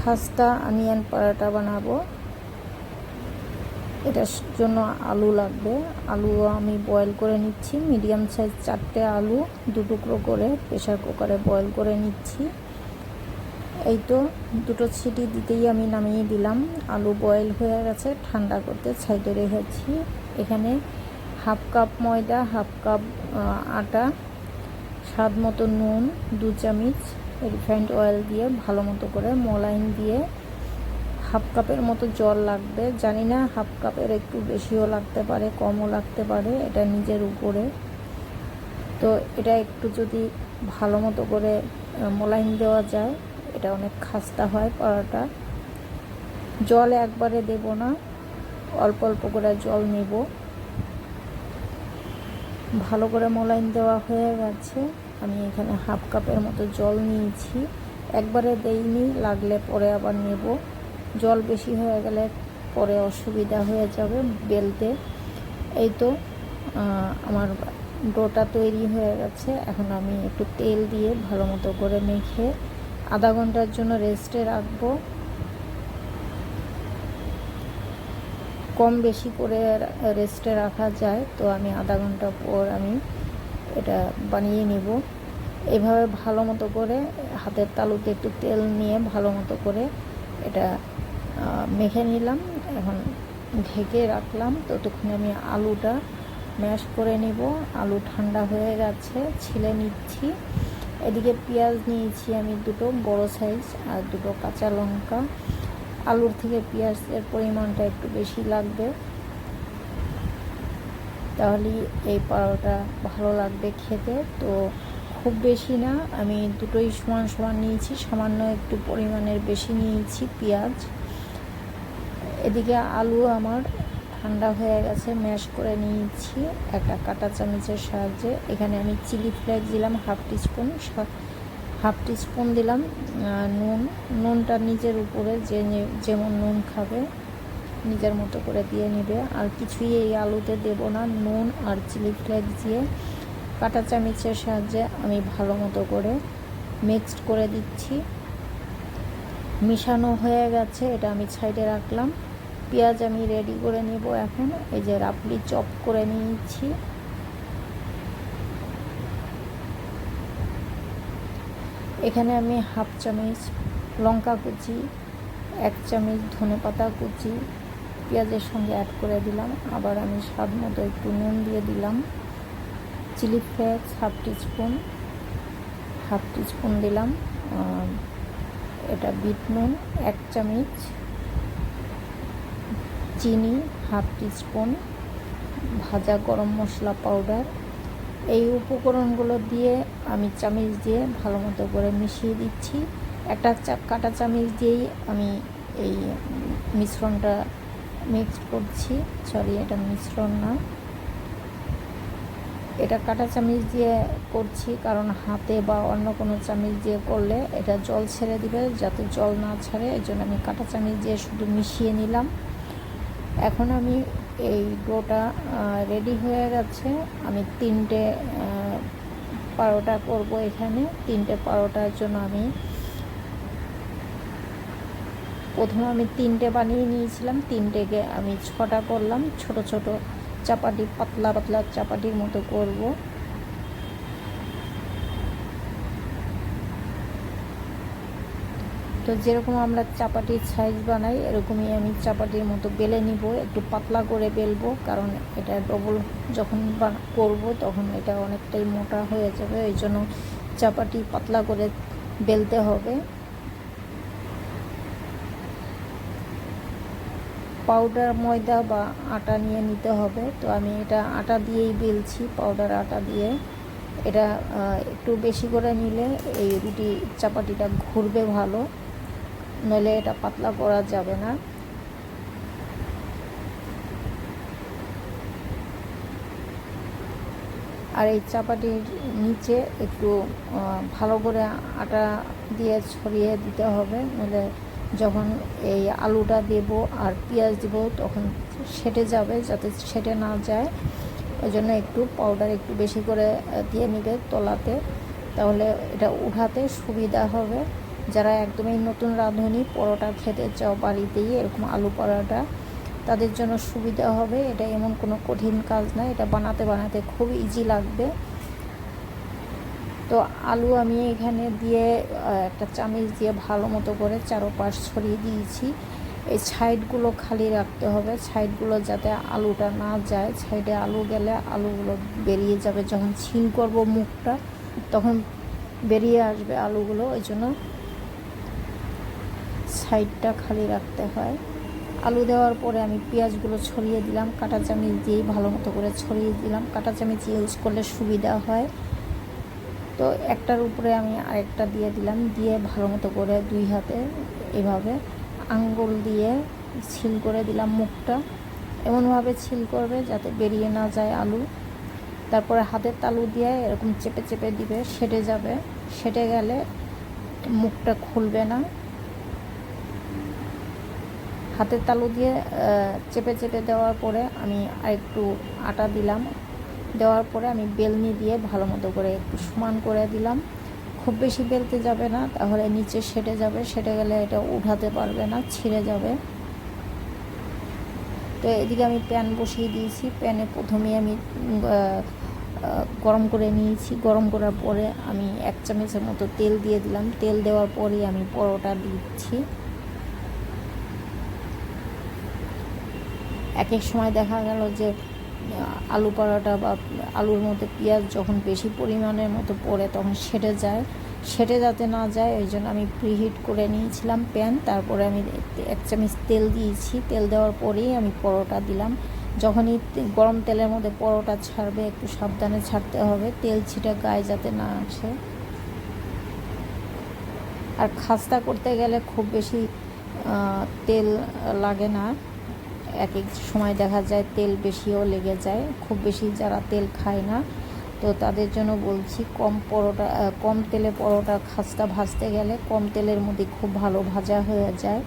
খাস্তা, আনিয়ান পরাটা বানাবো। এটার জন্য আলু লাগবে। আলু আমি বয়েল করে নিচ্ছি। মিডিয়াম সাইজ চারটে আলু, দু টুকরো করে প্রেশার কুকারে বয়েল করে নিচ্ছি। এই তো দুটো ছিটি দিতেই আমি নামিয়ে দিলাম। আলু বয়েল হয়ে গেছে, ঠান্ডা করতে সাইডে রেখেছি। এখানে হাফ কাপ ময়দা হাফ কাপ আটা, স্বাদ মতো নুন, দু চামচ রিফাইন্ড অয়েল দিয়ে ভালো মতো করে মলাইন দিয়ে হাফ কাপের মতো জল লাগবে। জানি না হাফ কাপের একটু বেশিও লাগতে পারে, কমও লাগতে পারে, এটা নিজের উপরে। তো এটা একটু যদি ভালো মতো করে মোলাইন দেওয়া যায়, এটা অনেক খাস্তা হয় পরোটা জল একবারে দেব না, অল্প অল্প করে জল নেব। ভালো করে মোলাইন দেওয়া হয়ে গেছে। আমি এখানে হাফ কাপের মতো জল নিয়েছি। একবারে দেইনি, লাগলে পরে আবার নেব। জল বেশি হয়ে গেলে পরে অসুবিধা হয়ে যাবে বেলতে। এই তো আমার ডোটা তৈরি হয়ে গেছে। এখন আমি একটু তেল দিয়ে ভালো মতো করে মেখে আধা ঘণ্টার জন্য রেস্টে রাখব। কম বেশি করে রেস্টে রাখা যায়, তো আমি আধা ঘণ্টা পর আমি এটা বানিয়ে নিব। এভাবে ভালো মতো করে হাতের তালুতে একটু তেল নিয়ে ভালো মতো করে এটা মেখে নিলাম। এখন ঢেকে রাখলাম। ততক্ষণে আমি আলুটা ম্যাশ করে নিব। আলু ঠান্ডা হয়ে গেছে, ছিলে নিচ্ছি। এদিকে পেঁয়াজ নিয়েছি আমি দুটো, বড় সাইজ আর দুটো কাঁচা লঙ্কা। আলুর থেকে পেঁয়াজের পরিমাণটা একটু বেশি লাগবে। তাহলেই এই পাড়োটা ভালো লাগবে খেতে। তো খুব বেশি না। আমি দুটোই সমান সমান নিয়েছি, সামান্য একটু পরিমাণের বেশি নিয়েছি পেঁয়াজ। এদিকে আলু আমার ঠান্ডা হয়ে গেছে, ম্যাশ করে নিয়েছি একটা কাটা চামচের সাহায্যে। এখানে আমি চিলি ফ্লেক্স দিলাম হাফ টিস্পুন হাফ টিস্পুন দিলাম নুন। নুনটা নিজের উপরে যে যেমন নুন খাবে, নিজের মতো করে দিয়ে নেবে। আর কিছুই এই আলুতে দেব না, নুন আর চিলি ফ্লেক্স দিয়ে। কাটা চামচের সাহায্যে আমি ভালো মতো করে মিক্সড করে দিচ্ছি। মিশানো হয়ে গেছে, এটা আমি সাইডে রাখলাম। পেঁয়াজ আমি রেডি করে নেব এখন। এই যে রাপলি চপ করে নিয়েছি। এখানে আমি হাফ চামচ লঙ্কা কুচি, এক চামচ ধনে পাতা কুচি, পেঁয়াজের সঙ্গে অ্যাড করে দিলাম। আবার আমি স্বাদ মতো একটু নুন দিয়ে দিলাম। Chilli flakes half teaspoon half teaspoon দিলাম। এটা বিট নুন, এক চামচ চিনি হাফ টিস্পুন, ভাজা গরম মশলা পাউডার। এই উপকরণগুলো দিয়ে আমি চামিচ দিয়ে ভালো মতো করে মিশিয়ে দিচ্ছি। একটা কাটা চামিচ দিয়েই আমি এই মিশ্রণটা মিক্সড করছি। সরি, এটা মিশ্রণ না। এটা কাটা চামিচ দিয়ে করছি, কারণ হাতে বা অন্য কোনো চামিচ দিয়ে করলে এটা জল ছেড়ে দিবে। যাতে জল না ছাড়ে, এই জন্য আমি কাটা চামিচ দিয়ে শুধু মিশিয়ে নিলাম। এখন আমি এই ডোটা রেডি হয়ে গেছে। আমি তিনটে পারোটা করব এখানে। তিনটে পারোটার জন্য আমি, প্রথমে আমি তিনটে বানিয়ে নিয়েছিলাম। তিনটেকে আমি ছটা করলাম। ছোট ছোট চাপাটি, পাতলা পাতলা চাপাটির মতো করব। তো যেরকম আমরা চাপাটির সাইজ বানাই, এরকমই আমি চাপাটির মতো বেলে নিব, একটু পাতলা করে বেলবো, কারণ এটা ডবল যখন করব তখন এটা অনেকটাই মোটা হয়ে যাবে, ওই জন্য চাপাটি পাতলা করে বেলতে হবে। পাউডার ময়দা বা আটা নিয়ে নিতে হবে। তো আমি এটা আটা দিয়েই বেলছি পাউডার আটা দিয়ে। এটা একটু বেশি করে নিলে এই রুটি চাপাটিটা ঘুরবে ভালো। নইলে এটা পাতলা করা যাবে না। আর এই চাপাটির নিচে একটু ভালো করে আটা দিয়ে ছড়িয়ে দিতে হবে। নইলে যখন এই আলুটা দেব আর পেঁয়াজ দেব, তখন সেটে যাবে যাতে সেটে না যায়। ওই জন্য একটু পাউডার একটু বেশি করে দিয়ে নেবে তলাতে। তাহলে এটা উঠাতে সুবিধা হবে। যারা একদমই নতুন রাঁধুনি, পরোটা খেতে চাও বাড়িতেই এরকম আলু পরোটা, তাদের জন্য সুবিধা হবে। এটা এমন কোনো কঠিন কাজ না, এটা বানাতে বানাতে খুব ইজি লাগবে। তো আলু আমি এখানে দিয়ে একটা চামিচ দিয়ে ভালো মতো করে চারোপাশ ছড়িয়ে দিয়েছি। এই সাইডগুলো খালি রাখতে হবে। সাইডগুলো যাতে আলুটা না যায়। সাইডে আলু গেলে আলুগুলো বেরিয়ে যাবে। যখন ছিন করব মুখটা, তখন বেরিয়ে আসবে আলুগুলো। ওই জন্য সাইডটা খালি রাখতে হয়। আলু দেওয়ার পরে আমি পেঁয়াজগুলো ছড়িয়ে দিলাম। কাঁটা চামিচ দিয়েই ভালো মতো করে ছড়িয়ে দিলাম। কাঁটা চামিচ ইউজ করলে সুবিধা হয়। তো একটার উপরে আমি আরেকটা দিয়ে দিলাম, দিয়ে ভালো মতো করে দুই হাতে এভাবে আঙ্গুল দিয়ে ছিল করে দিলাম মুখটা। এমনভাবে ছিল করবে যাতে বেরিয়ে না যায় আলু। তারপরে হাতের তালু দিয়ে এরকম চেপে চেপে দিবে, সেটে যাবে। সেটে গেলে মুখটা খুলবে না। হাতের তালু দিয়ে চেপে চেপে দেওয়ার পরে আমি আরেকটু আটা দিলাম। দেওয়ার পরে আমি বেলনি দিয়ে ভালো মতো করে একটু সমান করে দিলাম। খুব বেশি বেলতে যাবে না, তাহলে নিচে সেটে যাবে, সেটে গেলে এটা উঠাতে পারবে না, ছিঁড়ে যাবে। তো এদিকে আমি প্যান বসিয়ে দিয়েছি, প্যানে প্রথমে আমি গরম করে নিয়েছি। গরম করার পরে আমি এক চামচের মতো তেল দিয়ে দিলাম। তেল দেওয়ার পরেই আমি পরোটা দিচ্ছি। এক এক সময় দেখা গেল যে আলু পরোটা বা আলুর মধ্যে পেঁয়াজ যখন বেশি পরিমাণের মতো পড়ে তখন সেটে যায়। সেটে যাতে না যায় ওই জন্য আমি প্রিহিট করে নিয়েছিলাম প্যান তারপরে আমি এক চামচ তেল দিয়েছি। তেল দেওয়ার পরেই আমি পরোটা দিলাম। যখনই গরম তেলের মধ্যে পরোটা ছাড়বে, একটু সাবধানে ছাড়তে হবে। তেল ছিটা গায়ে যাতে না আসে। আর খাস্তা করতে গেলে খুব বেশি তেল লাগে না। এক এক সময় দেখা যায় তেল বেশিও লেগে যায়, খুব বেশি যারা তেল খায় না। তো তাদের জন্য বলছি কম পরোটা কম তেলে পরোটা খাস্তা ভাজতে গেলে কম তেলের মধ্যে খুব ভালো ভাজা হয়ে যায়।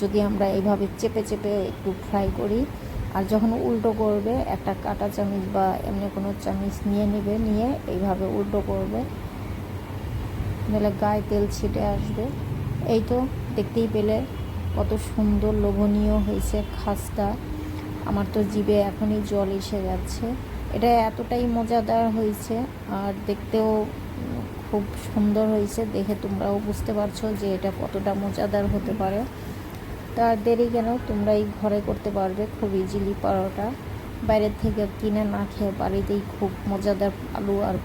যদি আমরা এইভাবে চেপে চেপে একটু ফ্রাই করি, আর যখন উল্টো করবে, একটা কাটা চামিচ বা এমনি কোনো চামিচ নিয়ে নেবে, নিয়ে এইভাবে উল্টো করবে। নাহলে গায়ে তেল ছিটে আসবে। এই তো, দেখতেই পেলে। কত সুন্দর লোভনীয় হয়েছে খাসটা। আমার তো জিভে এখনই জল এসে যাচ্ছে এটা এতটাই মজাদার হয়েছে আর দেখতেও খুব সুন্দর হয়েছে। দেখে তোমরাও বুঝতে পারছ যে এটা কতটা মজাদার হতে পারে। তার দেরি কেন, তোমরাই ঘরে করতে পারবে খুব ইজিলি পরোটা। বাইরের থেকে কিনে না খেয়ে বাড়িতেই খুব মজাদার আলু আর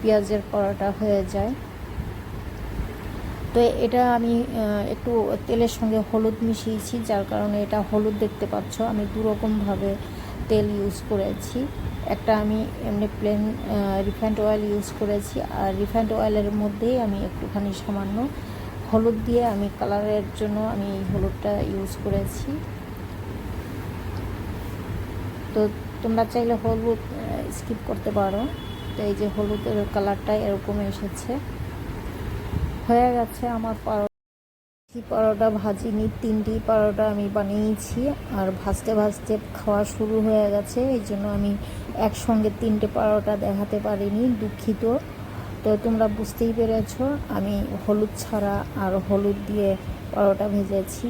পেঁয়াজের পরোটা হয়ে যায়। তো এটা আমি একটু তেলের সঙ্গে হলুদ মিশিয়েছি, যার কারণে এটা হলুদ দেখতে পাচ্ছ। আমি দুরকমভাবে তেল ইউজ করেছি। একটা আমি এমনি প্লেন রিফাইন্ড অয়েল ইউজ করেছি। আর রিফাইন্ড অয়েলের মধ্যেই আমি একটুখানি সামান্য হলুদ দিয়ে আমি কালারের জন্য আমি এই হলুদটা ইউজ করেছি। তো তোমরা চাইলে হলুদ স্কিপ করতে পারো। তো এই যে হলুদের কালারটা এরকম এসেছে। হয়ে গেছে আমার পরোটা পরোটা ভাজিনি তিনটি পরোটা আমি বানিয়েছি আর ভাজতে ভাজতে খাওয়া শুরু হয়ে গেছে। এই জন্য আমি একসঙ্গে তিনটে পরোটা দেখাতে পারিনি, দুঃখিত। তো তোমরা বুঝতেই পেরেছ, আমি হলুদ ছাড়া আর হলুদ দিয়ে পরোটা ভেজেছি।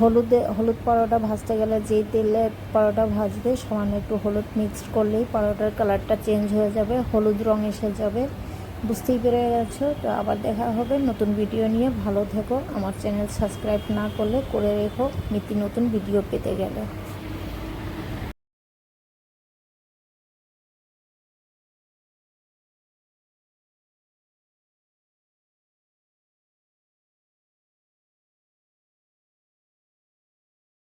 হলুদে হলুদ পরোটা ভাজতে গেলে যেই তেলে পরোটা ভাজবে, সামান্য একটু হলুদ মিক্সড করলেই পরোটার কালারটা চেঞ্জ হয়ে যাবে, হলুদ রং এসে যাবে। বুঝতেই পেরে গেছো? তো আবার দেখা হবে। নতুন ভিডিও নিয়ে ভালো থেকো। আমার চ্যানেল সাবস্ক্রাইব না করলে করে রেখো। নিত্য নতুন ভিডিও পেতে গেলে।